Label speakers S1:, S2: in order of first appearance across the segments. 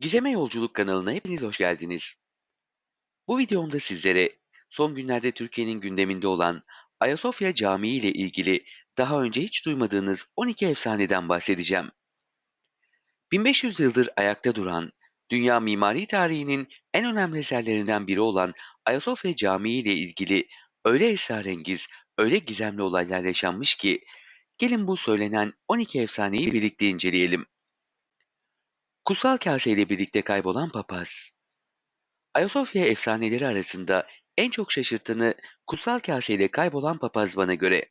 S1: Gizeme Yolculuk kanalına hepiniz hoş geldiniz. Bu videomda sizlere son günlerde Türkiye'nin gündeminde olan Ayasofya Camii ile ilgili daha önce hiç duymadığınız 12 efsaneden bahsedeceğim. 1500 yıldır ayakta duran, dünya mimari tarihinin en önemli eserlerinden biri olan Ayasofya Camii ile ilgili öyle esrarengiz, öyle gizemli olaylar yaşanmış ki gelin bu söylenen 12 efsaneyi birlikte inceleyelim. Kutsal Kase ile birlikte kaybolan papaz. Ayasofya efsaneleri arasında en çok şaşırtanı Kutsal Kase ile kaybolan papaz bana göre.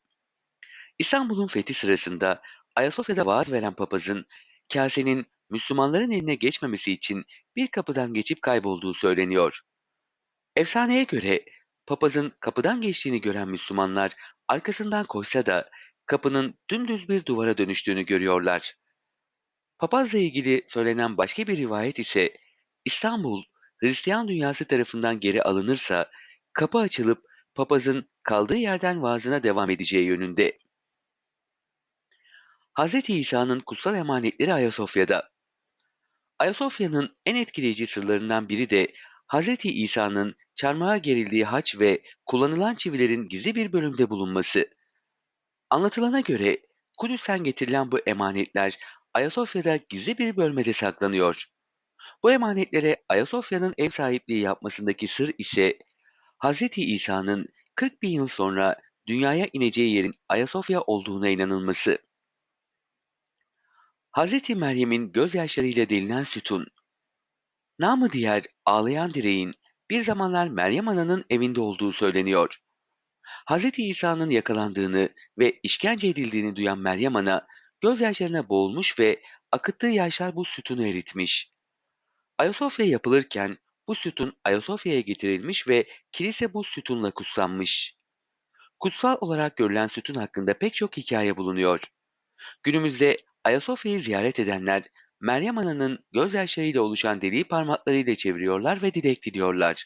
S1: İstanbul'un fethi sırasında Ayasofya'da vaaz veren papazın kasenin Müslümanların eline geçmemesi için bir kapıdan geçip kaybolduğu söyleniyor. Efsaneye göre papazın kapıdan geçtiğini gören Müslümanlar arkasından koşsa da kapının dümdüz bir duvara dönüştüğünü görüyorlar. Papazla ilgili söylenen başka bir rivayet ise İstanbul Hristiyan dünyası tarafından geri alınırsa kapı açılıp papazın kaldığı yerden vaazına devam edeceği yönünde. Hz. İsa'nın kutsal emanetleri Ayasofya'da. Ayasofya'nın en etkileyici sırlarından biri de Hz. İsa'nın çarmıha gerildiği haç ve kullanılan çivilerin gizli bir bölümde bulunması. Anlatılana göre Kudüs'ten getirilen bu emanetler Ayasofya'da gizli bir bölmede saklanıyor. Bu emanetlere Ayasofya'nın ev sahipliği yapmasındaki sır ise Hz. İsa'nın 40 bin yıl sonra dünyaya ineceği yerin Ayasofya olduğuna inanılması. Hz. Meryem'in gözyaşlarıyla delinen sütun, namı diğer ağlayan direğin bir zamanlar Meryem Ana'nın evinde olduğu söyleniyor. Hz. İsa'nın yakalandığını ve işkence edildiğini duyan Meryem Ana, gözyaşlarına boğulmuş ve akıttığı yaşlar bu sütunu eritmiş. Ayasofya yapılırken bu sütun Ayasofya'ya getirilmiş ve kilise bu sütunla kutsanmış. Kutsal olarak görülen sütun hakkında pek çok hikaye bulunuyor. Günümüzde Ayasofya'yı ziyaret edenler Meryem Ana'nın gözyaşlarıyla oluşan deliği parmaklarıyla çeviriyorlar ve dilek diliyorlar.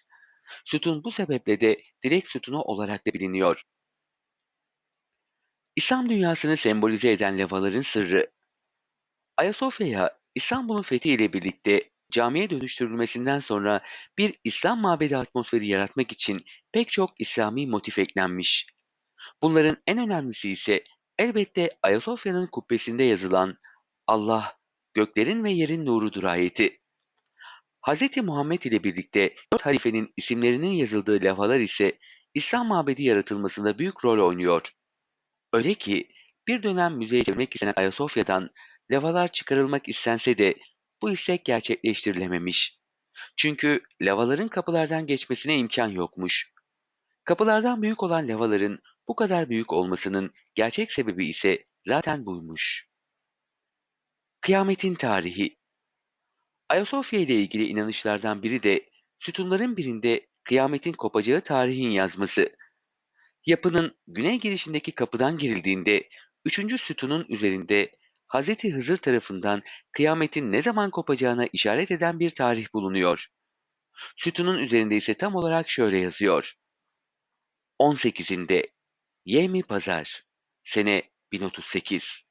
S1: Sütun bu sebeple de dilek sütunu olarak da biliniyor. İslam dünyasını sembolize eden lavaların sırrı Ayasofya'ya İstanbul'un fethi ile birlikte camiye dönüştürülmesinden sonra bir İslam mabedi atmosferi yaratmak için pek çok İslami motif eklenmiş. Bunların en önemlisi ise elbette Ayasofya'nın kubbesinde yazılan Allah, göklerin ve yerin nurudur ayeti. Hz. Muhammed ile birlikte dört halifenin isimlerinin yazıldığı levhalar ise İslam mabedi yaratılmasında büyük rol oynuyor. Öyle ki bir dönem müzeye çevirmek istenen Ayasofya'dan levhalar çıkarılmak istense de bu istek gerçekleştirilememiş. Çünkü lavaların kapılardan geçmesine imkan yokmuş. Kapılardan büyük olan lavaların bu kadar büyük olmasının gerçek sebebi ise zaten buymuş. Kıyametin tarihi Ayasofya ile ilgili inanışlardan biri de sütunların birinde kıyametin kopacağı tarihin yazması. Yapının güney girişindeki kapıdan girildiğinde üçüncü sütunun üzerinde Hz. Hızır tarafından kıyametin ne zaman kopacağına işaret eden bir tarih bulunuyor. Sütunun üzerinde ise tam olarak şöyle yazıyor. 18'inde Yemi Pazar, sene 1038.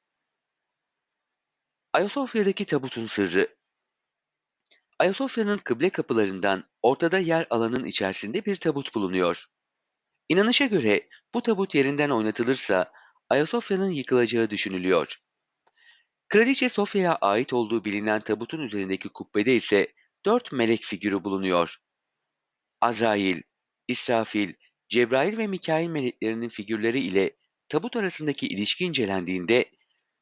S1: Ayasofya'daki tabutun sırrı Ayasofya'nın kıble kapılarından ortada yer alanın içerisinde bir tabut bulunuyor. İnanışa göre bu tabut yerinden oynatılırsa Ayasofya'nın yıkılacağı düşünülüyor. Kraliçe Sofya'ya ait olduğu bilinen tabutun üzerindeki kubbede ise dört melek figürü bulunuyor. Azrail, İsrafil, Cebrail ve Mikail meleklerinin figürleri ile tabut arasındaki ilişki incelendiğinde,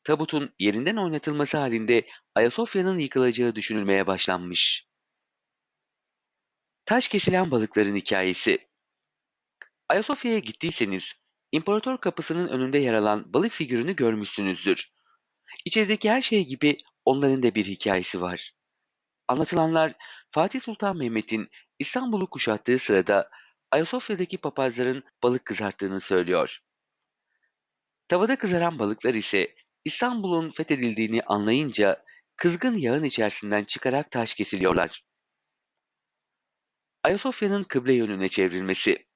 S1: tabutun yerinden oynatılması halinde Ayasofya'nın yıkılacağı düşünülmeye başlanmış. Taş kesilen balıkların hikayesi Ayasofya'ya gittiyseniz, İmparator Kapısı'nın önünde yer alan balık figürünü görmüşsünüzdür. İçerideki her şey gibi onların da bir hikayesi var. Anlatılanlar Fatih Sultan Mehmet'in İstanbul'u kuşattığı sırada Ayasofya'daki papazların balık kızarttığını söylüyor. Tavada kızaran balıklar ise İstanbul'un fethedildiğini anlayınca kızgın yağın içerisinden çıkarak taş kesiliyorlar. Ayasofya'nın kıble yönüne çevrilmesi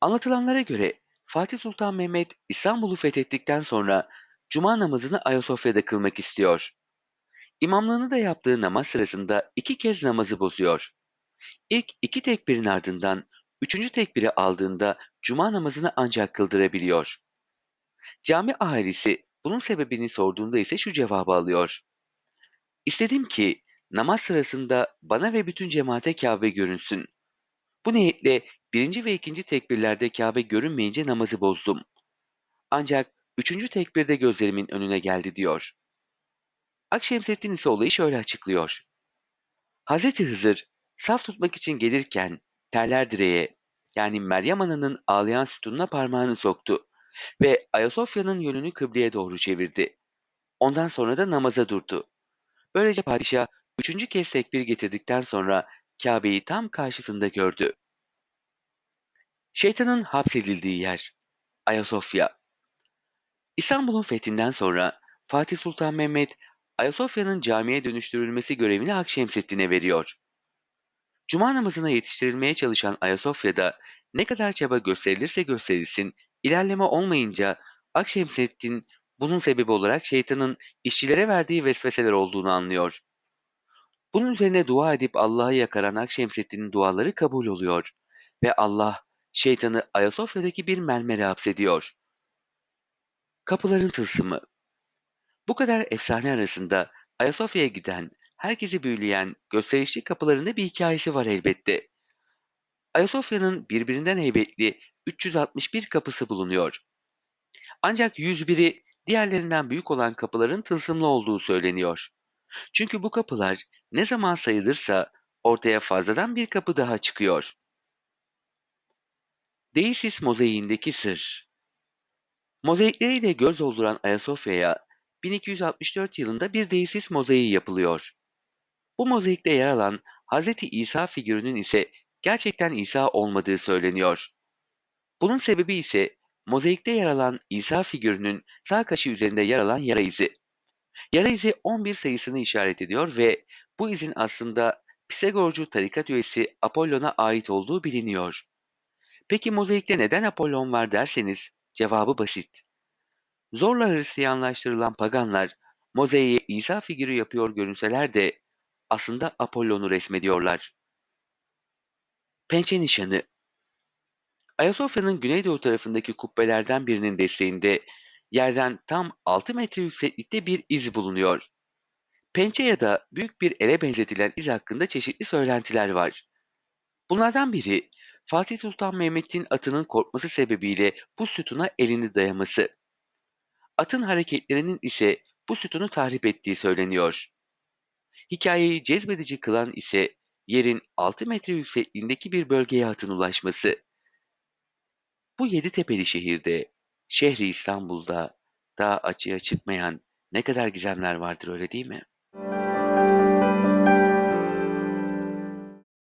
S1: Anlatılanlara göre Fatih Sultan Mehmet İstanbul'u fethettikten sonra Cuma namazını Ayasofya'da kılmak istiyor. İmamlığını da yaptığı namaz sırasında iki kez namazı bozuyor. İlk iki tekbirin ardından üçüncü tekbiri aldığında cuma namazını ancak kıldırabiliyor. Cami ahalisi bunun sebebini sorduğunda ise şu cevabı alıyor. İstedim ki namaz sırasında bana ve bütün cemaate Kabe görünsün. Bu niyetle birinci ve ikinci tekbirlerde Kabe görünmeyince namazı bozdum. Ancak üçüncü tekbirde gözlerimin önüne geldi diyor. Akşemseddin ise olayı şöyle açıklıyor. Hazreti Hızır saf tutmak için gelirken terler direğe yani Meryem Ana'nın ağlayan sütununa parmağını soktu ve Ayasofya'nın yönünü kıbleye doğru çevirdi. Ondan sonra da namaza durdu. Böylece padişah üçüncü kez tekbir getirdikten sonra Kabe'yi tam karşısında gördü. Şeytanın hapsedildiği yer Ayasofya. İstanbul'un fethinden sonra Fatih Sultan Mehmet Ayasofya'nın camiye dönüştürülmesi görevini Akşemseddin'e veriyor. Cuma namazına yetiştirilmeye çalışan Ayasofya'da ne kadar çaba gösterilirse gösterilsin, ilerleme olmayınca Akşemseddin bunun sebebi olarak şeytanın işçilere verdiği vesveseler olduğunu anlıyor. Bunun üzerine dua edip Allah'a yakaran Akşemseddin'in duaları kabul oluyor ve Allah şeytanı Ayasofya'daki bir mermere hapsediyor. Kapıların tılsımı Bu kadar efsane arasında Ayasofya'ya giden, herkesi büyüleyen gösterişli kapılarında bir hikayesi var elbette. Ayasofya'nın birbirinden heybetli 361 kapısı bulunuyor. Ancak 101'i diğerlerinden büyük olan kapıların tılsımlı olduğu söyleniyor. Çünkü bu kapılar ne zaman sayılırsa ortaya fazladan bir kapı daha çıkıyor. Deisis mozaiğindeki sır Mozaikleriyle göz dolduran Ayasofya'ya 1264 yılında bir Deisis mozaiği yapılıyor. Bu mozaikte yer alan Hz. İsa figürünün ise gerçekten İsa olmadığı söyleniyor. Bunun sebebi ise mozaikte yer alan İsa figürünün sağ kaşı üzerinde yer alan yara izi. Yara izi 11 sayısını işaret ediyor ve bu izin aslında Pisagorcu tarikat üyesi Apollon'a ait olduğu biliniyor. Peki mozaikte neden Apollon var derseniz cevabı basit. Zorla Hristiyanlaştırılan paganlar mozaiğe İsa figürü yapıyor görünseler de aslında Apollon'u resmediyorlar. Pençe nişanı Ayasofya'nın güneydoğu tarafındaki kubbelerden birinin desteğinde yerden tam 6 metre yükseklikte bir iz bulunuyor. Pençe ya da büyük bir ele benzetilen iz hakkında çeşitli söylentiler var. Bunlardan biri Fatih Sultan Mehmet'in atının korkması sebebiyle bu sütuna elini dayaması. Atın hareketlerinin ise bu sütunu tahrip ettiği söyleniyor. Hikayeyi cezbedici kılan ise yerin 6 metre yüksekliğindeki bir bölgeye atın ulaşması. Bu yedi tepeli şehirde, şehri İstanbul'da daha açığa çıkmayan ne kadar gizemler vardır öyle değil mi?